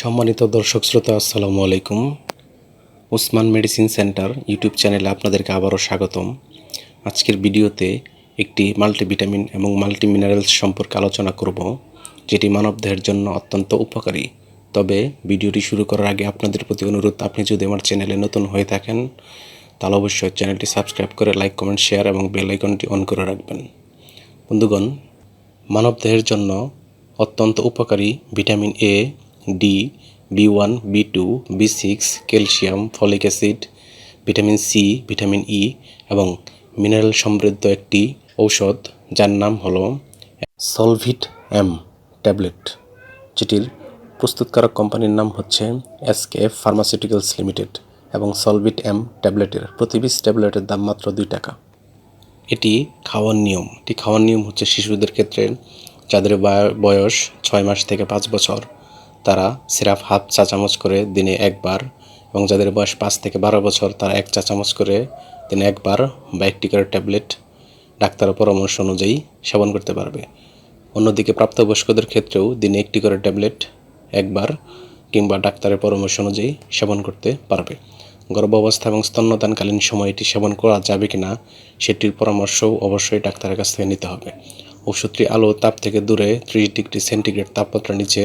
সম্মানিত দর্শক শ্রোতা, আসসালামু আলাইকুম। ওসমান মেডিসিন সেন্টার ইউটিউব চ্যানেলে আপনাদেরকে আবারও স্বাগতম। আজকের ভিডিওতে একটি মাল্টিভিটামিন এবং মাল্টি মিনারেলস সম্পর্কে আলোচনা করব, যেটি মানবদেহের জন্য অত্যন্ত উপকারী। তবে ভিডিওটি শুরু করার আগে আপনাদের প্রতি অনুরোধ, আপনি যদি আমার চ্যানেলে নতুন হয়ে থাকেন, তাহলে অবশ্যই চ্যানেলটি সাবস্ক্রাইব করে লাইক, কমেন্ট, শেয়ার এবং বেল আইকনটি অন করে রাখবেন। বন্ধুগণ, মানবদেহের জন্য অত্যন্ত উপকারী vitamin A D B one B two B six calcium folic acid vitamin C vitamin E এবং মিনারেল সমৃদ্ধ একটি ঔষধ যার নাম হলো সলভিট এম ট্যাবলেট যেটির প্রস্তুতকারক কোম্পানির নাম হচ্ছে এসকেএফ ফার্মাসিউটিক্যালস লিমিটেড এবং সলভিট এম ট্যাবলেটের প্রতি পিস ট্যাবলেটের দাম মাত্র দুই টাকা। এটি খাওয়ার নিয়ম। এটি খাওয়ার নিয়ম হচ্ছে শিশুদের ক্ষেত্রে যাদের বয়- বয়স ছয় মাস থেকে পাঁচ বছর। তারা সিরাপ হাফ চা চামচ করে দিনে একবার এবং যাদের বয়স পাঁচ থেকে বারো বছর, তারা এক চা চামচ করে দিনে একবার বা একটি করে ট্যাবলেট ডাক্তারের পরামর্শ অনুযায়ী সেবন করতে পারবে। অন্যদিকে প্রাপ্তবয়স্কদের ক্ষেত্রেও দিনে একটি করে ট্যাবলেট একবার কিংবা ডাক্তারের পরামর্শ অনুযায়ী সেবন করতে পারবে। গর্ভাবস্থা এবং স্তন্যদানকালীন সময় এটি সেবন করা যাবে কি না সেটির পরামর্শও অবশ্যই ডাক্তারের কাছ থেকে নিতে হবে। ওষুধটি আলো তাপ থেকে দূরে ত্রিশ ডিগ্রি সেন্টিগ্রেড তাপমাত্রা নিচে